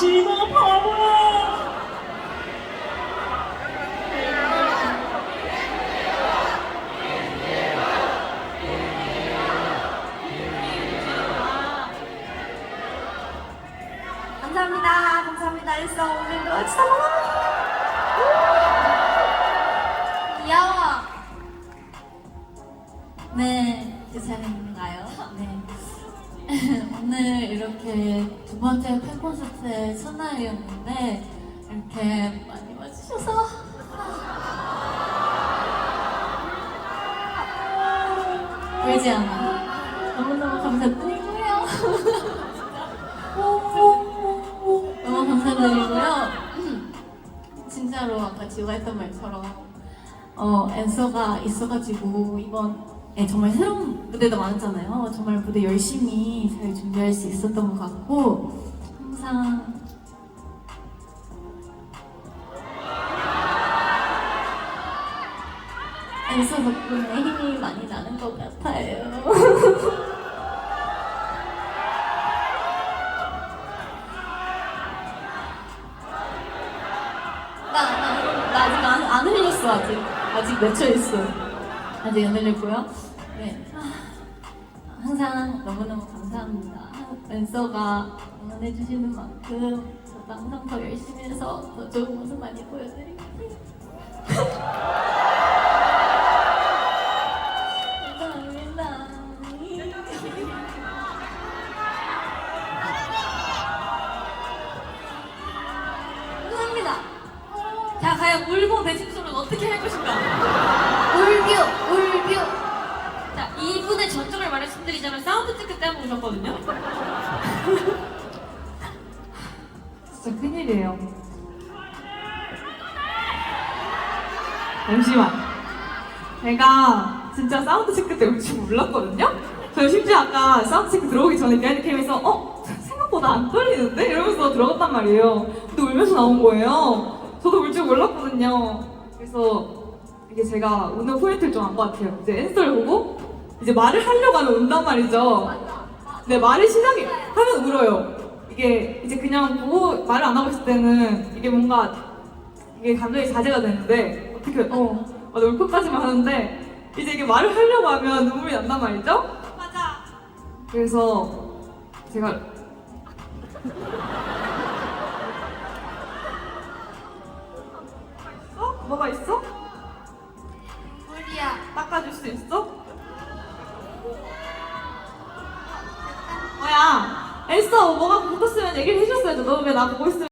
진호 바보 감사합니다. 감사합니다. 일성 오늘도 사랑. 귀여워. 네, 그 제 차례인가요? 네. 오늘 이렇게 두 번째 팬 콘서트의 첫날이었는데 이렇게 많이 와주셔서 울지 않아. 너무너무 감사드리고요. 너무 감사드리고요. 진짜로 아까 지우가 했던 말처럼 어, 앤서가 있어가지고 이번 에 정말 새로운 무대도 많았잖아요. 정말 무대 열심히 잘 준비할 수 있었던 것 같고 항상 앤서 덕분에 힘이 많이 나는 것 같아요. 나, 나, 나 아직 안, 안 흘렸어 아직 아직 맺혀 있어 아직 안 흘렸고요. 네. 아, 항상 너무너무 감사합니다. 랜서가 응원해주시는 만큼 저도 항상 더 열심히 해서 더 좋은 모습 많이 보여드릴게요. 감사합니다. 감사합니다 자, 과연 울보 배심소는 어떻게 할 것인가? 울뷰 울뷰 자, 이분의 전적을 말씀드리자면 사운드 체크 때 한번 오셨거든요. 진짜 큰일이에요. 잠시만. 제가 진짜 사운드 체크 때 올 줄 몰랐거든요? 저 심지어 아까 사운드 체크 들어오기 전에 비하인드 캠에서 어? 생각보다 안 떨리는데? 이러면서 들어갔단 말이에요. 근데 울면서 나온 거예요. 저도 울 줄 몰랐거든요. 그래서 이게 제가 우는 포인트를 좀 안 것 같아요. 이제 앤서를 보고 이제 말을 하려고 하면 운단 말이죠. 네, 말을 시작이 하면 울어요. 이게 이제 그냥 보고 말을 안 하고 있을 때는 이게 뭔가 이게 감정이 자제가 되는데 어떻게 어 맞아 울컥까지만 하는데 이제 이게 말을 하려고 하면 눈물이 난단 말이죠. 맞아. 그래서 제가 어 뭐가 있어? 물이야 닦아줄 수 있어? 애써 뭐가 붙었으면 얘기를 해줬어야죠. 너왜 나 보고 있으면